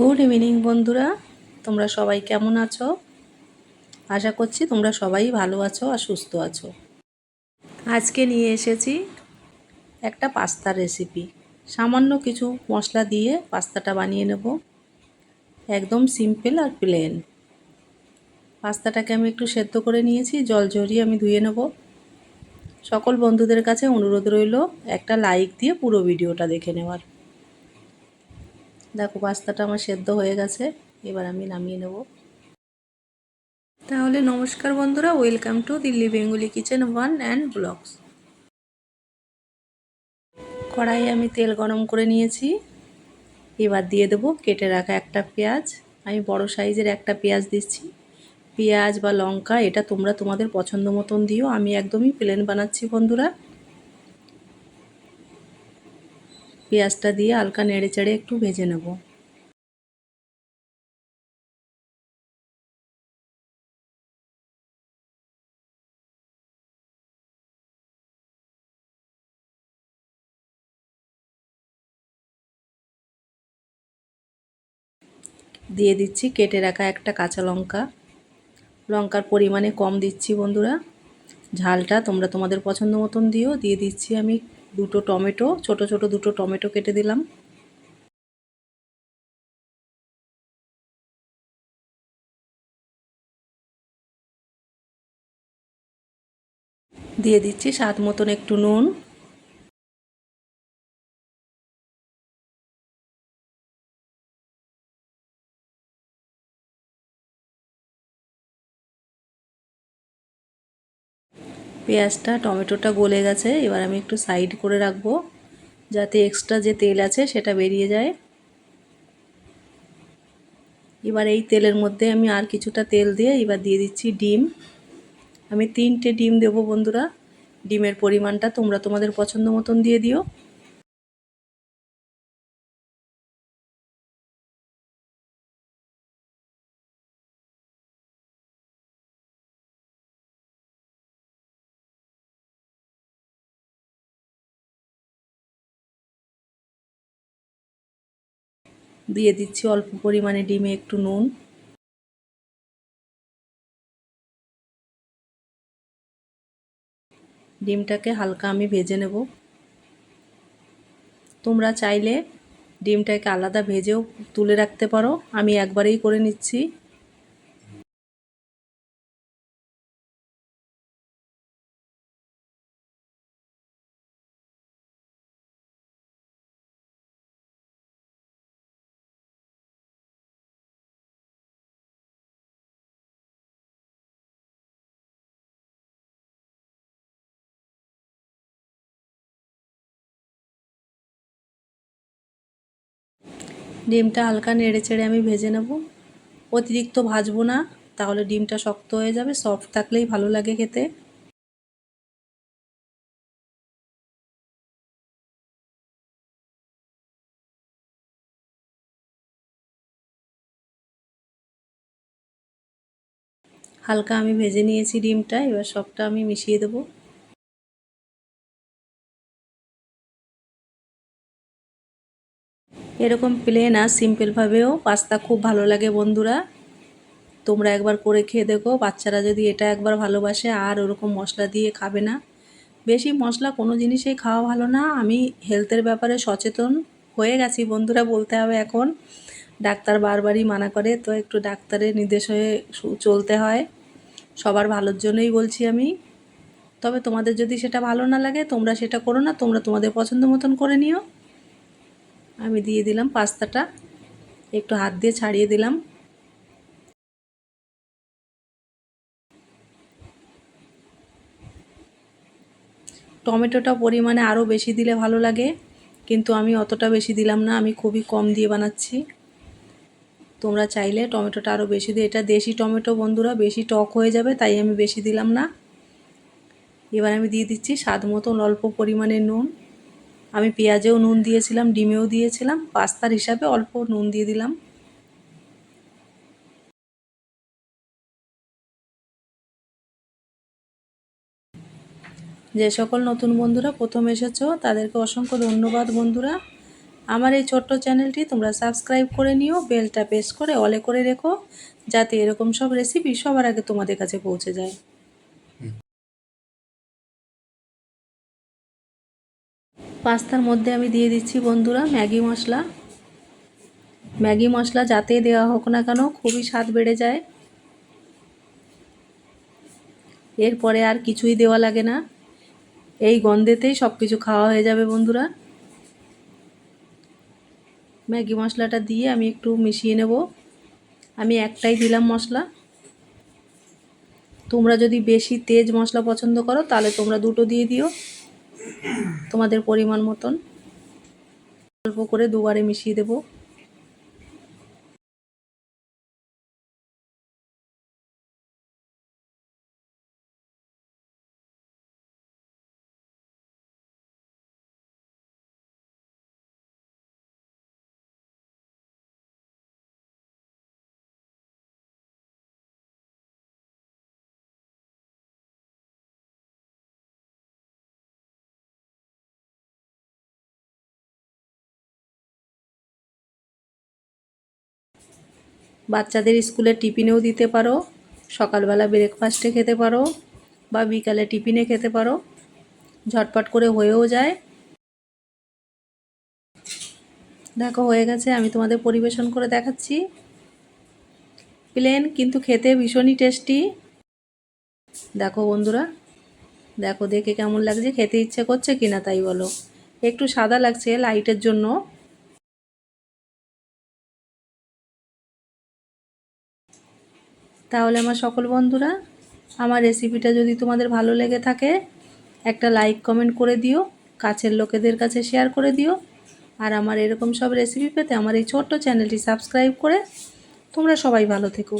Good evening বন্ধুরা। তোমরা সবাই কেমন আছো? আশা করছি তোমরা সবাই ভালো আছো আর সুস্থ আছো। আজকে নিয়ে এসেছি একটা পাস্তার রেসিপি সামান্য কিছু মশলা দিয়ে পাস্তাটা বানিয়ে নেব। একদম সিম্পল আর প্লেন পাস্তাটাকে আমি একটু সেদ্ধ করে নিয়েছি, জল ঝরিয়ে আমি ধুয়ে নেব। সকল বন্ধুদের কাছে অনুরোধ রইল একটা লাইক দিয়ে পুরো ভিডিওটা দেখে নেওয়ার। দেখো, পাস্তাটা আমার সেদ্ধ হয়ে গেছে। এবার আমি নামিয়ে নেব। তাহলে নমস্কার বন্ধুরা, welcome to Delhi Bengali kitchen one and blogs. কড়াই আমি তেল গরম করে নিয়েছি। এবার দিয়ে দেবো কেটে রাখা একটা পেঁয়াজ। আমি বড় সাইজের একটা পেঁয়াজ দিচ্ছি। পেঁয়াজ বা লঙ্কা, এটা তোমরা তোমাদের পছন্দ মতন দিও। আমি একদমই প্লেন বানাচ্ছি বন্ধুরা। পেঁয়াজটা দিয়ে হালকা নেড়ে চেড়ে একটু ভেজে নেব। দিয়ে দিচ্ছি কেটে রাখা একটা কাঁচা লঙ্কা। লঙ্কার পরিমাণে কম দিচ্ছি বন্ধুরা। ঝালটা তোমরা তোমাদের পছন্দ মতন দিও। দিয়ে দিচ্ছি আমি দুটো টমেটো ছোট ছোট দুটো টমেটো কেটে দিলাম। দিয়ে দিচ্ছি স্বাদ মতন একটু নুন। পেঁয়াজটা, টমেটোটা গলে গেছে, এবার আমি একটু সাইড করে রাখব, যাতে এক্সট্রা যে তেল আছে সেটা বেরিয়ে যায়। এবার এই তেলের মধ্যে আমি আর কিছুটা তেল দিয়ে এবার দিয়ে দিচ্ছি ডিম। আমি তিনটে ডিম দেবো বন্ধুরা, ডিমের পরিমাণটা তোমরা তোমাদের পছন্দ মতন দিয়ে দিও। দিয়ে দিচ্ছি অল্প পরিমাণে ডিমে একটু নুন। ডিমটাকে হালকা আমি ভেজে নেব। তোমরা চাইলে ডিমটাকে আলাদা ভেজেও তুলে রাখতে পারো। আমি একবারেই করে নিচ্ছি। ডিমটা হালকা নেড়ে চেড়ে আমি ভেজে নেব। অতিরিক্ত ভাজবো না, তাহলে ডিমটা শক্ত হয়ে যাবে সফট থাকলেই ভালো লাগে খেতে। হালকা আমি ভেজে নিয়েছি ডিমটা, এবার সবটা আমি মিশিয়ে দেবো। এরকম প্লেন আর সিম্পলভাবেও পাস্তা খুব ভালো লাগে বন্ধুরা। তোমরা একবার করে খেয়ে দেখো, বাচ্চারা যদি এটা একবার ভালোবাসে আর ওরকম মশলা দিয়ে খাবে না। বেশি মশলা কোনো জিনিসেই খাওয়া ভালো না। আমি হেলথের ব্যাপারে সচেতন হয়ে গেছি বন্ধুরা বলতে হবে এখন। ডাক্তার বারবারই মানা করে, তো একটু ডাক্তারের নির্দেশ হয়ে চলতে হয়। সবার ভালোর জন্যই বলছি আমি। তবে তোমাদের যদি সেটা ভালো না লাগে, তোমরা সেটা করো না, তোমরা তোমাদের পছন্দ মতন করে নিও। আমি দিয়ে দিলাম পাস্তাটা। একটু হাত দিয়ে ছাড়িয়ে দিলাম। টমেটোটা পরিমাণে আরও বেশি দিলে ভালো লাগে, কিন্তু আমি অতটা বেশি দিলাম না, আমি খুবই কম দিয়ে বানাচ্ছি। তোমরা চাইলে টমেটোটা আরও বেশি দিয়ে, এটা দেশি টমেটো বন্ধুরা, বেশি টক হয়ে যাবে, তাই আমি বেশি দিলাম না। এবার আমি দিয়ে দিচ্ছি স্বাদ মতন অল্প পরিমাণে নুন। আমি পেঁয়াজেও নুন দিয়েছিলাম, ডিমেও দিয়েছিলাম, পাস্তার হিসাবে অল্প নুন দিয়ে দিলাম। যে সকল নতুন বন্ধুরা প্রথম এসেছ, তাদেরকে অসংখ্য ধন্যবাদ বন্ধুরা। আমার এই ছোট্ট চ্যানেলটি তোমরা সাবস্ক্রাইব করে নিও, বেলটা প্রেস করে অলে করে রেখো, যাতে এরকম সব রেসিপি সবার আগে তোমাদের কাছে পৌঁছে যায়। পাস্তার মধ্যে আমি দিয়ে দিচ্ছি বন্ধুরা ম্যাগি মশলা। ম্যাগি মশলা যাতে দেওয়া হোক না কেন খুবই স্বাদ বেড়ে যায়। এরপরে আর কিছুই দেওয়া লাগে না। এই গন্ধেতেই সব কিছু খাওয়া হয়ে যাবে বন্ধুরা। ম্যাগি মশলাটা দিয়ে আমি একটু মিশিয়ে নেব। আমি একটাই দিলাম মশলা। তোমরা যদি বেশি তেজ মশলা পছন্দ করো তাহলে তোমরা দুটো দিয়ে দিও। তোমাদের পরিমাণ মতন। অল্প করে দুবারে মিশিয়ে দেবো। বাচ্চাদের স্কুলের টিফিনেও দিতে পারো, সকালবেলা ব্রেকফাস্টে খেতে পারো বা বিকালে টিফিনে খেতে পারো। ঝটপট করে হয়েও যায়। দেখো, হয়ে গেছে, আমি তোমাদের পরিবেশন করে দেখাচ্ছি। প্লেন কিন্তু খেতে ভীষণই টেস্টি দেখো বন্ধুরা, দেখো দেখে কেমন লাগছে, খেতে ইচ্ছে করছে কিনা তাই বলো। একটু সাদা লাগছে লাইটের জন্য। তাহলে আমার সকল বন্ধুরা, আমার রেসিপিটা যদি তোমাদের ভালো লেগে থাকে, একটা লাইক কমেন্ট করে দিও, কাছের লোকেদের কাছে শেয়ার করে দিও, আর আমার এরকম সব রেসিপি পেতে আমার এই ছোট্ট চ্যানেলটি সাবস্ক্রাইব করে তোমরা সবাই ভালো থেকো।